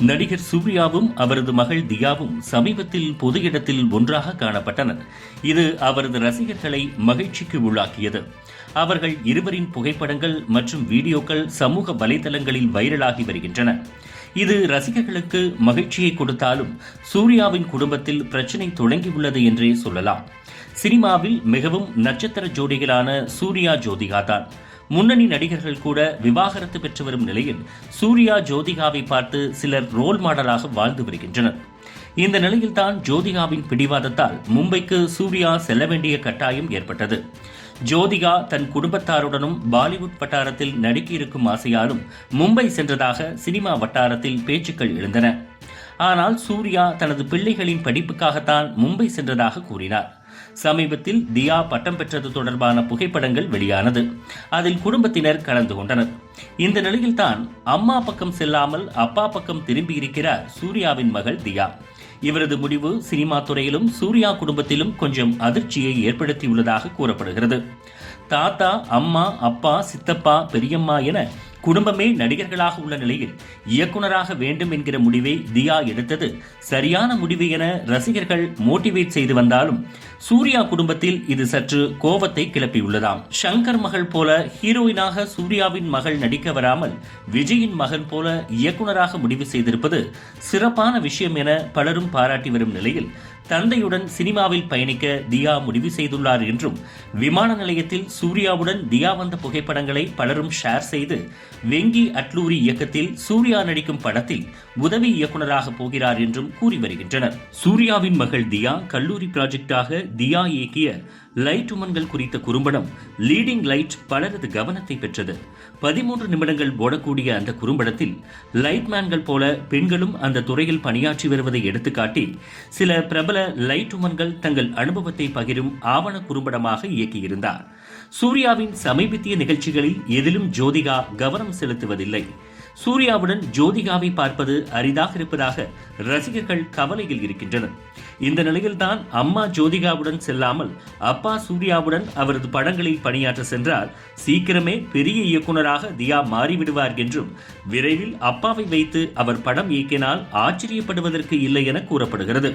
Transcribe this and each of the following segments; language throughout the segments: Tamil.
நடிகர் சூர்யாவும் அவரது மகள் தியாவும் சமீபத்தில் பொது இடத்தில் ஒன்றாக காணப்பட்டனர். இது அவரது ரசிகர்களை மகிழ்ச்சிக்கு உள்ளாக்கியது. அவர்கள் இருவரின் புகைப்படங்கள் மற்றும் வீடியோக்கள் சமூக வலைதளங்களில் வைரலாகி வருகின்றன. இது ரசிகர்களுக்கு மகிழ்ச்சியை கொடுத்தாலும் சூர்யாவின் குடும்பத்தில் பிரச்சினை தொடங்கியுள்ளது என்றே சொல்லலாம். சினிமாவில் மிகவும் நட்சத்திர ஜோடிகளான சூர்யா ஜோதிகா தான். முன்னணி நடிகர்கள் கூட விவாகரத்து பெற்று வரும் நிலையில் சூர்யா ஜோதிகாவை பார்த்து சிலர் ரோல் மாடலாக வாழ்ந்து வருகின்றனர். இந்த நிலையில்தான் ஜோதிகாவின் பிடிவாதத்தால் மும்பைக்கு சூர்யா செல்ல வேண்டிய கட்டாயம் ஏற்பட்டது. ஜோதிகா தன் குடும்பத்தாருடனும் பாலிவுட் வட்டாரத்தில் நடிக்க இருக்கும் ஆசையாலும் மும்பை சென்றதாக சினிமா வட்டாரத்தில் பேச்சுக்கள் எழுந்தன. ஆனால் சூர்யா தனது பிள்ளைகளின் படிப்புக்காகத்தான் மும்பை சென்றதாக கூறினார். சமீபத்தில் தியா பட்டம் பெற்றது தொடர்பான புகைப்படங்கள் வெளியானது. அதில் குடும்பத்தினர் கலந்து கொண்டனர். இந்த நிலையில்தான் அம்மா பக்கம் செல்லாமல் அப்பா பக்கம் திரும்பியிருக்கிறார் சூர்யாவின் மகள் தியா. இவரது முடிவு சினிமா துறையிலும் சூர்யா குடும்பத்திலும் கொஞ்சம் அதிர்ச்சியை ஏற்படுத்தியுள்ளதாக கூறப்படுகிறது. தாத்தா அம்மா அப்பா சித்தப்பா பெரியம்மா என குடும்பமே நடிகர்களாக உள்ள நிலையில் இயக்குனராக வேண்டும் என்கிற முடிவை தியா எடுத்தது சரியான முடிவு என ரசிகர்கள் மோட்டிவேட் செய்து வந்தாலும் சூர்யா குடும்பத்தில் இது சற்று கோபத்தை கிளப்பியுள்ளதாம். ஷங்கர் மகள் போல ஹீரோயினாக சூர்யாவின் மகள் நடிக்க வராமல் விஜயின் மகன் போல இயக்குனராக முடிவு செய்திருப்பது சிறப்பான விஷயம் என பலரும் பாராட்டி வரும் நிலையில் தந்தையுடன் சினிமாவில் பயணிக்க தியா முடிவு செய்துள்ளார் என்றும் விமான நிலையத்தில் சூர்யாவுடன் தியா வந்த புகைப்படங்களை பலரும் ஷேர் செய்து வெங்கி அட்லூரி இயக்கத்தில் சூர்யா நடிக்கும் படத்தில் உதவி இயக்குநராக போகிறார் என்றும் கூறி வருகின்றனர். சூர்யாவின் மகள் தியா கல்லூரி ப்ராஜெக்டாக தியா இயக்கிய லைட் உமன்கள் குறித்த குறும்படம் லீடிங் லைட் பலரது கவனத்தை பெற்றது. பதிமூன்று நிமிடங்கள் ஓடக்கூடிய அந்த குறும்படத்தில் லைட்மேன்கள் போல பெண்களும் அந்த துறையில் பணியாற்றி வருவதை எடுத்துக்காட்டி சில பிரபல லைட் உமன்கள் தங்கள் அனுபவத்தை பகிரும் ஆவண குறும்படமாக இயக்கியிருந்தார். சூர்யாவின் சமீபத்திய நிகழ்ச்சிகளில் எதிலும் ஜோதிகா கவனம் செலுத்துவதில்லை. சூர்யாவுடன் ஜோதிகாவை பார்ப்பது அரிதாக இருப்பதாக ரசிகர்கள் கவலையில் இருக்கின்றனர். இந்த நிலையில்தான் அம்மா ஜோதிகாவுடன் செல்லாமல் அப்பா சூர்யாவுடன் அவரது படங்களில் பணியாற்ற சென்றால் சீக்கிரமே பெரிய இயக்குனராக தியா மாறிவிடுவார் என்றும் விரைவில் அப்பாவை வைத்து அவர் படம் இயக்கினால் ஆச்சரியப்படுவதற்கு இல்லை என கூறப்படுகிறது.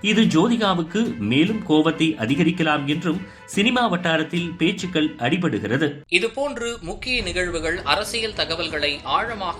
இது ஜோதிகாவுக்கு மேலும் கோபத்தை அதிகரிக்கலாம் என்றும் சினிமா வட்டாரத்தில் பேச்சுக்கள் அடிபடுகிறது. இதுபோன்று முக்கிய நிகழ்வுகள் அரசியல் தகவல்களை ஆழமாக